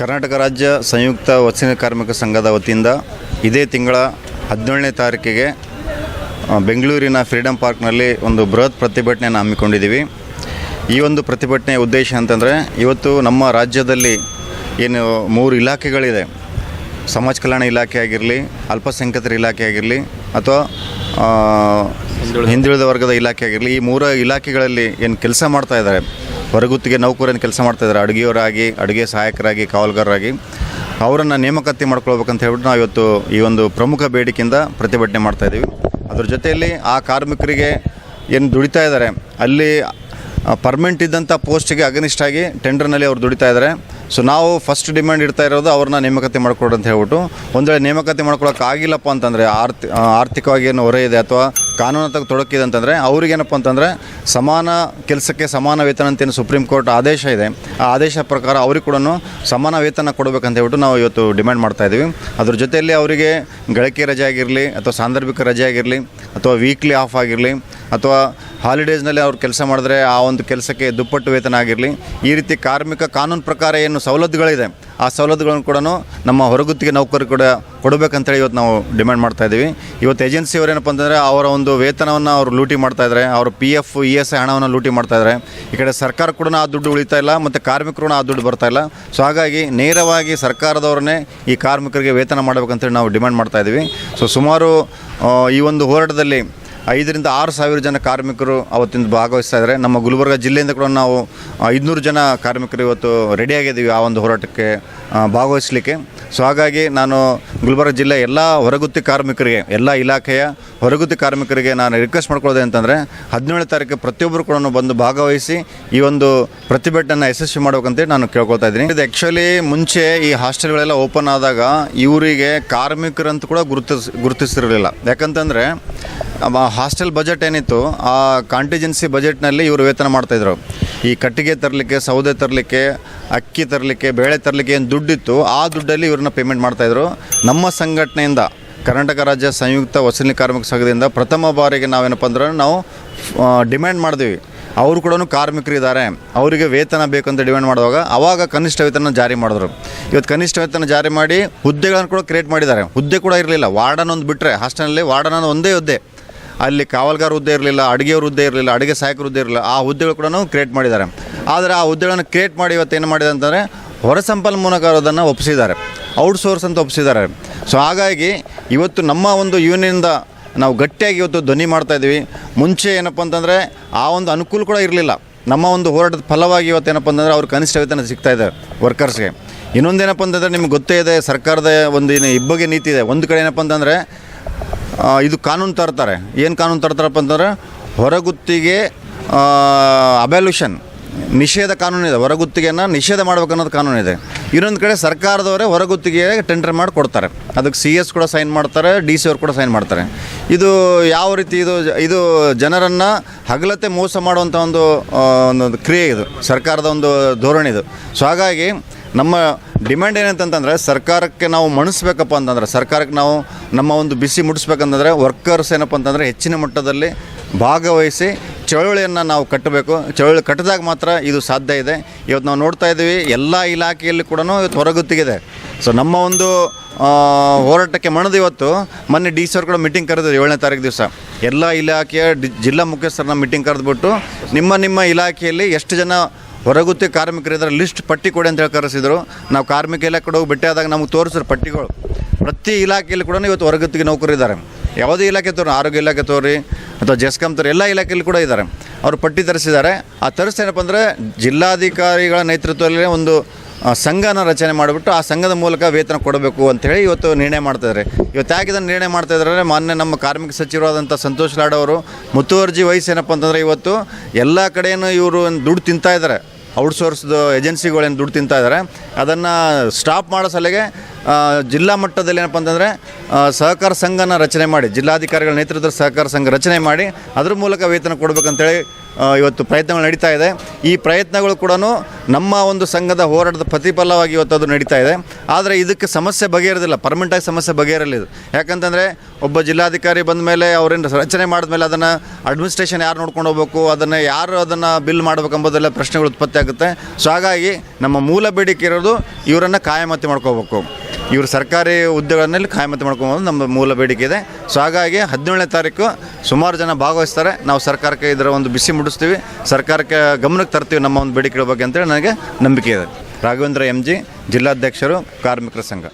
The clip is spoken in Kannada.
ಕರ್ನಾಟಕ ರಾಜ್ಯ ಸಂಯುಕ್ತ ವಸತಿ ಕಾರ್ಮಿಕ ಸಂಘದ ವತಿಯಿಂದ ಇದೇ ತಿಂಗಳ ಹದಿನೇಳನೇ ತಾರೀಕಿಗೆ ಬೆಂಗಳೂರಿನ ಫ್ರೀಡಮ್ ಪಾರ್ಕ್ನಲ್ಲಿ ಒಂದು ಬೃಹತ್ ಪ್ರತಿಭಟನೆಯನ್ನು ಹಮ್ಮಿಕೊಂಡಿದ್ದೀವಿ. ಈ ಒಂದು ಪ್ರತಿಭಟನೆಯ ಉದ್ದೇಶ ಅಂತಂದರೆ, ಇವತ್ತು ನಮ್ಮ ರಾಜ್ಯದಲ್ಲಿ ಏನು ಮೂರು ಇಲಾಖೆಗಳಿದೆ. ಸಮಾಜ ಕಲ್ಯಾಣ ಇಲಾಖೆ ಆಗಿರಲಿ, ಅಲ್ಪಸಂಖ್ಯಾತರ ಇಲಾಖೆ ಆಗಿರಲಿ, ಅಥವಾ ಹಿಂದುಳಿದ ವರ್ಗದ ಇಲಾಖೆ ಆಗಿರಲಿ, ಈ ಮೂರು ಇಲಾಖೆಗಳಲ್ಲಿ ಏನು ಕೆಲಸ ಮಾಡ್ತಾ ಇದ್ದಾರೆ. ಹೊರಗುತ್ತಿಗೆ ನೌಕರನ್ನು ಕೆಲಸ ಮಾಡ್ತಾ ಇದ್ದಾರೆ. ಅಡುಗೆಯವರಾಗಿ, ಅಡುಗೆ ಸಹಾಯಕರಾಗಿ, ಕಾವಲುಗಾರರಾಗಿ. ಅವರನ್ನು ನೇಮಕಾತಿ ಮಾಡ್ಕೊಳ್ಬೇಕಂತ ಹೇಳ್ಬಿಟ್ಟು ನಾವು ಇವತ್ತು ಈ ಒಂದು ಪ್ರಮುಖ ಬೇಡಿಕೆಯಿಂದ ಪ್ರತಿಭಟನೆ ಮಾಡ್ತಾಯಿದ್ದೀವಿ ಅದ್ರ ಜೊತೆಯಲ್ಲಿ ಆ ಕಾರ್ಮಿಕರಿಗೆ ಏನು ದುಡಿತಾ ಇದ್ದಾರೆ? ಅಲ್ಲಿ ಪರ್ಮನೆಂಟ್ ಇದ್ದಂಥ ಪೋಸ್ಟಿಗೆ ಅಗನಿಷ್ಠ ಆಗಿ ಟೆಂಡರ್ನಲ್ಲಿ ಅವ್ರು ದುಡಿತಾ ಇದ್ದಾರೆ. ಸೊ ನಾವು ಫಸ್ಟ್ ಡಿಮ್ಯಾಂಡ್ ಇಡ್ತಾ ಇರೋದು ಅವ್ರನ್ನ ನೇಮಕಾತಿ ಮಾಡ್ಕೊಡು ಅಂತ ಹೇಳ್ಬಿಟ್ಟು. ಒಂದು ವೇಳೆ ನೇಮಕಾತಿ ಮಾಡ್ಕೊಳಕ್ಕೆ ಆಗಿಲ್ಲಪ್ಪ ಅಂತಂದರೆ ಆರ್ಥಿ ಆರ್ಥಿಕವಾಗಿ ಏನು ಹೊರೆ ಇದೆ ಅಥವಾ ಕಾನೂನಾತ್ಮಕ ತೊಡಕಿದೆ ಅಂತಂದರೆ ಅವ್ರಿಗೇನಪ್ಪ ಅಂತಂದರೆ ಸಮಾನ ಕೆಲಸಕ್ಕೆ ಸಮಾನ ವೇತನ ಅಂತೇನು ಸುಪ್ರೀಂ ಕೋರ್ಟ್ ಆದೇಶ ಇದೆ. ಆ ಆದೇಶ ಪ್ರಕಾರ ಅವ್ರಿಗೆ ಕೂಡ ಸಮಾನ ವೇತನ ಕೊಡಬೇಕಂತ ಹೇಳ್ಬಿಟ್ಟು ನಾವು ಇವತ್ತು ಡಿಮ್ಯಾಂಡ್ ಮಾಡ್ತಾ ಇದ್ದೀವಿ. ಅದ್ರ ಜೊತೆಯಲ್ಲಿ ಅವರಿಗೆ ಗಳಿಕೆ ರಜೆ ಆಗಿರಲಿ ಅಥವಾ ಸಾಂದರ್ಭಿಕ ರಜೆ ಆಗಿರಲಿ ಅಥವಾ ವೀಕ್ಲಿ ಆಫ್ ಆಗಿರಲಿ ಅಥವಾ ಹಾಲಿಡೇಸ್ನಲ್ಲಿ ಅವ್ರು ಕೆಲಸ ಮಾಡಿದ್ರೆ ಆ ಒಂದು ಕೆಲಸಕ್ಕೆ ದುಪ್ಪಟ್ಟು ವೇತನ ಆಗಿರಲಿ ಈ ರೀತಿ ಕಾರ್ಮಿಕ ಕಾನೂನು ಪ್ರಕಾರ ಏನು ಸವಲತ್ತುಗಳಿದೆ. ಆ ಸವಲತ್ತುಗಳನ್ನು ಕೂಡ ನಮ್ಮ ಹೊರಗುತ್ತಿಗೆ ನೌಕರರು ಕೂಡ ಕೊಡಬೇಕಂತೇಳಿ ಇವತ್ತು ನಾವು ಡಿಮ್ಯಾಂಡ್ ಮಾಡ್ತಾ ಇದ್ದೀವಿ. ಇವತ್ತು ಏಜೆನ್ಸಿಯವ್ರು ಏನಪ್ಪ ಅಂತಂದರೆ ಅವರ ಒಂದು ವೇತನವನ್ನು ಅವರು ಲೂಟಿ ಮಾಡ್ತಾ ಇದ್ದಾರೆ. ಅವ್ರ P F E S I ಹಣವನ್ನು ಲೂಟಿ ಮಾಡ್ತಾ ಇದ್ದಾರೆ. ಈ ಕಡೆ ಸರ್ಕಾರ ಕೂಡ ಆ ದುಡ್ಡು ಉಳಿತಾ ಇಲ್ಲ ಮತ್ತು ಕಾರ್ಮಿಕರು ಆ ದುಡ್ಡು ಬರ್ತಾ ಇಲ್ಲ. ಸೊ ಹಾಗಾಗಿ ನೇರವಾಗಿ ಸರ್ಕಾರದವ್ರನ್ನೇ ಈ ಕಾರ್ಮಿಕರಿಗೆ ವೇತನ ಮಾಡಬೇಕಂತೇಳಿ ನಾವು ಡಿಮ್ಯಾಂಡ್ ಮಾಡ್ತಾ ಇದ್ದೀವಿ. ಸೊ ಸುಮಾರು ಈ ಒಂದು ಹೋರಾಟದಲ್ಲಿ ಐದರಿಂದ ಆರು ಸಾವಿರ ಜನ ಕಾರ್ಮಿಕರು ಅವತ್ತಿಂದ ಭಾಗವಹಿಸ್ತಾ ಇದ್ದಾರೆ. ನಮ್ಮ ಗುಲ್ಬರ್ಗ ಜಿಲ್ಲೆಯಿಂದ ಕೂಡ ನಾವು ಐದುನೂರು ಜನ ಕಾರ್ಮಿಕರು ಇವತ್ತು ರೆಡಿಯಾಗಿದ್ದೀವಿ ಆ ಒಂದು ಹೋರಾಟಕ್ಕೆ ಭಾಗವಹಿಸಲಿಕ್ಕೆ. ಸೊ ಹಾಗಾಗಿ ನಾನು ಗುಲ್ಬರ್ಗ ಜಿಲ್ಲೆ ಎಲ್ಲ ಹೊರಗುತ್ತಿ ಕಾರ್ಮಿಕರಿಗೆ, ಎಲ್ಲ ಇಲಾಖೆಯ ಹೊರಗುತ್ತಿ ಕಾರ್ಮಿಕರಿಗೆ ನಾನು ರಿಕ್ವೆಸ್ಟ್ ಮಾಡ್ಕೊಳ್ಳೋದೆ ಅಂತಂದರೆ ಹದಿನೇಳು ತಾರೀಕು ಪ್ರತಿಯೊಬ್ಬರು ಕೂಡ ಬಂದು ಭಾಗವಹಿಸಿ ಈ ಒಂದು ಪ್ರತಿಭಟನೆ ಯಶಸ್ವಿ ಮಾಡಬೇಕಂತೇಳಿ ನಾನು ಕೇಳ್ಕೊಳ್ತಾ ಇದ್ದೀನಿ. ಇದು ಆ್ಯಕ್ಚುಲಿ ಮುಂಚೆ ಈ ಹಾಸ್ಟೆಲ್ಗಳೆಲ್ಲ ಓಪನ್ ಆದಾಗ ಇವರಿಗೆ ಕಾರ್ಮಿಕರಂತೂ ಕೂಡ ಗುರುತಿಸ್ ಗುರುತಿಸಿರಲಿಲ್ಲ ಯಾಕಂತಂದರೆ ಹಾಸ್ಟೆಲ್ ಬಜೆಟ್ ಏನಿತ್ತು, ಆ ಕಾಂಟಿಜೆನ್ಸಿ ಬಜೆಟ್ನಲ್ಲಿ ಇವರು ವೇತನ ಮಾಡ್ತಾಯಿದ್ರು ಈ ಕಟ್ಟಿಗೆ ತರಲಿಕ್ಕೆ, ಸೌದೆ ತರಲಿಕ್ಕೆ, ಅಕ್ಕಿ ತರಲಿಕ್ಕೆ, ಬೇಳೆ ತರಲಿಕ್ಕೆ ಏನು ದುಡ್ಡಿತ್ತು, ಆ ದುಡ್ಡಲ್ಲಿ ಇವ್ರನ್ನ ಪೇಮೆಂಟ್ ಮಾಡ್ತಾಯಿದ್ರು ನಮ್ಮ ಸಂಘಟನೆಯಿಂದ, ಕರ್ನಾಟಕ ರಾಜ್ಯ ಸಂಯುಕ್ತ ವಸೂಲಿ ಕಾರ್ಮಿಕ ಸಂಘದಿಂದ ಪ್ರಥಮ ಬಾರಿಗೆ ನಾವೇನಪ್ಪ ಅಂದ್ರೆ ನಾವು ಡಿಮ್ಯಾಂಡ್ ಮಾಡಿದ್ವಿ. ಅವರು ಕೂಡ ಕಾರ್ಮಿಕರಿದ್ದಾರೆ. ಅವರಿಗೆ ವೇತನ ಬೇಕಂತ ಡಿಮ್ಯಾಂಡ್ ಮಾಡುವಾಗ ಅವಾಗ ಕನಿಷ್ಠ ವೇತನ ಜಾರಿ ಮಾಡಿದ್ರು. ಇವತ್ತು ಕನಿಷ್ಠ ವೇತನ ಜಾರಿ ಮಾಡಿ ಹುದ್ದೆಗಳನ್ನು ಕೂಡ ಕ್ರಿಯೇಟ್ ಮಾಡಿದ್ದಾರೆ. ಹುದ್ದೆ ಕೂಡ ಇರಲಿಲ್ಲ. ವಾರ್ಡನ್ ಒಂದು ಬಿಟ್ಟರೆ ಹಾಸ್ಟೆಲ್ನಲ್ಲಿ ವಾರ್ಡನ್ ಒಂದೇ ಹುದ್ದೆ. ಅಲ್ಲಿ ಕಾವಲ್ಗಾರ ಹುದ್ದೆ ಇರಲಿಲ್ಲ, ಅಡುಗೆಯವ್ರ ಹುದ್ದೆ ಇರಲಿಲ್ಲ, ಅಡುಗೆ ಸಹಾಯಕರ ಹುದ್ದೆ ಇರಲಿಲ್ಲ, ಆ ಹುದ್ದೆಗಳು ಕೂಡ ಕ್ರಿಯೇಟ್ ಮಾಡಿದ್ದಾರೆ. ಆದರೆ ಆ ಹುದ್ದೆಗಳನ್ನು ಕ್ರಿಯೇಟ್ ಮಾಡಿ ಇವತ್ತು ಏನು ಮಾಡಿದೆ ಅಂತಂದರೆ ಹೊರ ಸಂಪನ್ಮೂಲಕರದನ್ನು ಒಪ್ಪಿಸಿದ್ದಾರೆ ಔಟ್ಸೋರ್ಸ್ ಅಂತ ಒಪ್ಪಿಸಿದ್ದಾರೆ ಸೊ ಹಾಗಾಗಿ ಇವತ್ತು ನಮ್ಮ ಒಂದು ಯೂನಿಯನ್ದ ನಾವು ಗಟ್ಟಿಯಾಗಿ ಇವತ್ತು ಧ್ವನಿ ಮಾಡ್ತಾ ಇದ್ದೀವಿ. ಮುಂಚೆ ಏನಪ್ಪ ಅಂತಂದರೆ ಆ ಒಂದು ಅನುಕೂಲ ಕೂಡ ಇರಲಿಲ್ಲ. ನಮ್ಮ ಒಂದು ಹೋರಾಟದ ಫಲವಾಗಿ ಇವತ್ತು ಏನಪ್ಪ ಅಂತಂದರೆ ಅವ್ರ ಕನಿಷ್ಠ ವೇತನ ಸಿಗ್ತಾ ಇದೆ ವರ್ಕರ್ಸ್ಗೆ ಇನ್ನೊಂದೇನಪ್ಪ ಅಂತಂದರೆ ನಿಮ್ಗೆ ಗೊತ್ತೇ ಇದೆ, ಸರ್ಕಾರದ ಒಂದು ಇಬ್ಬಗೆ ನೀತಿ ಇದೆ. ಒಂದು ಕಡೆ ಏನಪ್ಪ ಅಂತಂದರೆ ಇದು ಕಾನೂನು ತರ್ತಾರೆ. ಏನು ಕಾನೂನು ತರ್ತಾರಪ್ಪ ಅಂತಂದ್ರೆ ಹೊರಗುತ್ತಿಗೆ ಅಬ್ಯಾಲ್ಯೂಷನ್ ನಿಷೇಧ ಕಾನೂನಿದೆ ಹೊರಗುತ್ತಿಗೆಯನ್ನು ನಿಷೇಧ ಮಾಡ್ಬೇಕನ್ನೋದು ಕಾನೂನಿದೆ ಇನ್ನೊಂದು ಕಡೆ ಸರ್ಕಾರದವರೇ ಹೊರಗುತ್ತಿಗೆ ಟೆಂಡರ್ ಮಾಡಿ ಕೊಡ್ತಾರೆ. ಅದಕ್ಕೆ ಸಿ ಎಸ್ ಕೂಡ ಸೈನ್ ಮಾಡ್ತಾರೆ ಡಿ ಸಿ ಅವ್ರು ಕೂಡ ಸೈನ್ ಮಾಡ್ತಾರೆ. ಇದು ಯಾವ ರೀತಿ ಇದು ಇದು ಜನರನ್ನು ಹಗಲತೆ ಮೋಸ ಮಾಡುವಂಥ ಒಂದು ಒಂದು ಕ್ರಿಯೆ ಇದು. ಸರ್ಕಾರದ ಒಂದು ಧೋರಣೆ ಇದು. ಸೊ ಹಾಗಾಗಿ ನಮ್ಮ ಡಿಮ್ಯಾಂಡ್ ಏನಂತಂತಂದರೆ ಸರ್ಕಾರಕ್ಕೆ ನಾವು ಮಣಿಸ್ಬೇಕಪ್ಪ ಅಂತಂದ್ರೆ, ಸರ್ಕಾರಕ್ಕೆ ನಾವು ನಮ್ಮ ಒಂದು ಬಿಸಿ ಮುಟ್ಟಿಸ್ಬೇಕಂತಂದರೆ ವರ್ಕರ್ಸ್ ಏನಪ್ಪ ಅಂತಂದರೆ ಹೆಚ್ಚಿನ ಮಟ್ಟದಲ್ಲಿ ಭಾಗವಹಿಸಿ ಚಳುವಳಿಯನ್ನು ನಾವು ಕಟ್ಟಬೇಕು. ಚಳುವಳಿ ಕಟ್ಟಿದಾಗ ಮಾತ್ರ ಇದು ಸಾಧ್ಯ ಇದೆ. ಇವತ್ತು ನಾವು ನೋಡ್ತಾ ಇದ್ದೀವಿ, ಎಲ್ಲ ಇಲಾಖೆಯಲ್ಲಿ ಕೂಡ ಇವತ್ತು ಹೊರಗುತ್ತಿಗಿದೆ. ಸೊ ನಮ್ಮ ಒಂದು ಹೋರಾಟಕ್ಕೆ ಮಣದು ಇವತ್ತು ಮೊನ್ನೆ ಡಿ ಸಿ ಅವ್ರು ಕೂಡ ಮೀಟಿಂಗ್ ಕರೆದಿದ್ರು ಏಳನೇ ತಾರೀಕು ದಿವಸ. ಎಲ್ಲ ಇಲಾಖೆಯ ಜಿಲ್ಲಾ ಮುಖ್ಯಸ್ಥರನ್ನ ಮೀಟಿಂಗ್ ಕರೆದ್ಬಿಟ್ಟು ನಿಮ್ಮ ನಿಮ್ಮ ಇಲಾಖೆಯಲ್ಲಿ ಎಷ್ಟು ಜನ ಹೊರಗುತ್ತಿ ಕಾರ್ಮಿಕರಿದ್ದಾರೆ ಲಿಸ್ಟ್ ಪಟ್ಟಿ ಕೊಡಿ ಅಂತ ಹೇಳಿ ಕರೆಸಿದ್ರು. ನಾವು ಕಾರ್ಮಿಕ ಇಲಾಖೆ ಹೋಗಿ ಭೇಟಿ ಆದಾಗ ನಮಗೆ ತೋರಿಸಿದ್ರು ಪಟ್ಟಿಗಳು. ಪ್ರತಿ ಇಲಾಖೆಯಲ್ಲಿ ಕೂಡ ಇವತ್ತು ಹೊರಗುತ್ತಿಗೆ ನೌಕರು ಇದ್ದಾರೆ. ಯಾವುದೇ ಇಲಾಖೆ ತೋರಿ ಆರೋಗ್ಯ ಇಲಾಖೆ ತೋರಿ ಅಥವಾ ಜೆಸ್ಕಾಂ ತೋರಿ ಎಲ್ಲ ಇಲಾಖೆಯಲ್ಲಿ ಕೂಡ ಇದ್ದಾರೆ. ಅವರು ಪಟ್ಟಿ ತರಿಸಿದ್ದಾರೆ. ಆ ತರಿಸ್ತೇನಪ್ಪ ಅಂದರೆ ಜಿಲ್ಲಾಧಿಕಾರಿಗಳ ನೇತೃತ್ವದಲ್ಲಿ ಒಂದು ಸಂಘನ ರಚನೆ ಮಾಡಿಬಿಟ್ಟು ಆ ಸಂಘದ ಮೂಲಕ ವೇತನ ಕೊಡಬೇಕು ಅಂತೇಳಿ ಇವತ್ತು ನಿರ್ಣಯ ಮಾಡ್ತಾಯಿದ್ದಾರೆ ಇವತ್ತು ಯಾಕೆ ನಿರ್ಣಯ ಮಾಡ್ತಾ ಇದ್ದಾರೆ ಮಾನ್ಯ ನಮ್ಮ ಕಾರ್ಮಿಕ ಸಚಿವರಾದಂಥ ಸಂತೋಷ್ ಲಾಡ್ ಅವರು ಮುತುವರ್ಜಿ ಏನಪ್ಪ ಅಂತಂದರೆ ಇವತ್ತು ಎಲ್ಲ ಕಡೆಯೂ ಇವರು ದುಡ್ಡು ತಿಂತಾ ಇದ್ದಾರೆ. ಔಟ್ಸೋರ್ಸ್ದು ಏಜೆನ್ಸಿಗಳೇನು ದುಡ್ಡು ತಿಂತಾ ಇದ್ದಾರೆ, ಅದನ್ನು ಸ್ಟಾಪ್ ಮಾಡೋ ಸಲಿಗೆ ಜಿಲ್ಲಾ ಮಟ್ಟದಲ್ಲಿ ಏನಪ್ಪ ಅಂತಂದರೆ ಸಹಕಾರ ಸಂಘನ ರಚನೆ ಮಾಡಿ, ಜಿಲ್ಲಾಧಿಕಾರಿಗಳ ನೇತೃತ್ವದ ಸಹಕಾರ ಸಂಘ ರಚನೆ ಮಾಡಿ, ಅದ್ರ ಮೂಲಕ ವೇತನ ಕೊಡಬೇಕಂತೇಳಿ ಇವತ್ತು ಪ್ರಯತ್ನಗಳು ನಡೀತಾ ಇದೆ. ಈ ಪ್ರಯತ್ನಗಳು ಕೂಡ ನಮ್ಮ ಒಂದು ಸಂಘದ ಹೋರಾಟದ ಪ್ರತಿಫಲವಾಗಿ ಇವತ್ತು ಅದು ನಡೀತಾ ಇದೆ. ಆದರೆ ಇದಕ್ಕೆ ಸಮಸ್ಯೆ ಬಗೆಹರಿದಿಲ್ಲ. ಪರ್ಮನೆಂಟಾಗಿ ಸಮಸ್ಯೆ ಬಗೆಹರಲಿದೆ. ಯಾಕಂತಂದರೆ ಒಬ್ಬ ಜಿಲ್ಲಾಧಿಕಾರಿ ಬಂದ ಮೇಲೆ ಅವರಿಂದ ರಚನೆ ಮಾಡಿದ್ಮೇಲೆ ಅದನ್ನು ಅಡ್ಮಿನಿಸ್ಟ್ರೇಷನ್ ಯಾರು ನೋಡ್ಕೊಂಡು ಹೋಗ್ಬೇಕು, ಅದನ್ನು ಯಾರು ಅದನ್ನು ಬಿಲ್ ಮಾಡಬೇಕೆಂಬುದೆಲ್ಲ ಪ್ರಶ್ನೆಗಳು ಉತ್ಪತ್ತಿ ಆಗುತ್ತೆ. ಸೊ ಹಾಗಾಗಿ ನಮ್ಮ ಮೂಲ ಬೇಡಿಕೆ ಇರೋದು ಇವರನ್ನು ಕಾಯಮತಿ ಮಾಡ್ಕೋಬೇಕು. ಇವರು ಸರ್ಕಾರಿ ಹುದ್ದೆಗಳಲ್ಲಿ ಖಾಯಮತಿ ಮಾಡ್ಕೊಬೋದು, ನಮ್ಮ ಮೂಲ ಬೇಡಿಕೆ ಇದೆ. ಸೊ ಹಾಗಾಗಿ ಹದಿನೇಳನೇ ತಾರೀಕು ಸುಮಾರು ಜನ ಭಾಗವಹಿಸ್ತಾರೆ. ನಾವು ಸರ್ಕಾರಕ್ಕೆ ಇದರ ಒಂದು ಬಿಸಿ ಮುಡಿಸ್ತೀವಿ. ಸರ್ಕಾರಕ್ಕೆ ಗಮನಕ್ಕೆ ತರ್ತೀವಿ ನಮ್ಮ ಒಂದು ಬೇಡಿಕೆಗಳ ಬಗ್ಗೆ ಅಂತೇಳಿ ನನಗೆ ನಂಬಿಕೆ ಇದೆ. ರಾಘವೇಂದ್ರ ಎಂ ಜಿ ಜಿಲ್ಲಾಧ್ಯಕ್ಷರು, ಕಾರ್ಮಿಕರ ಸಂಘ.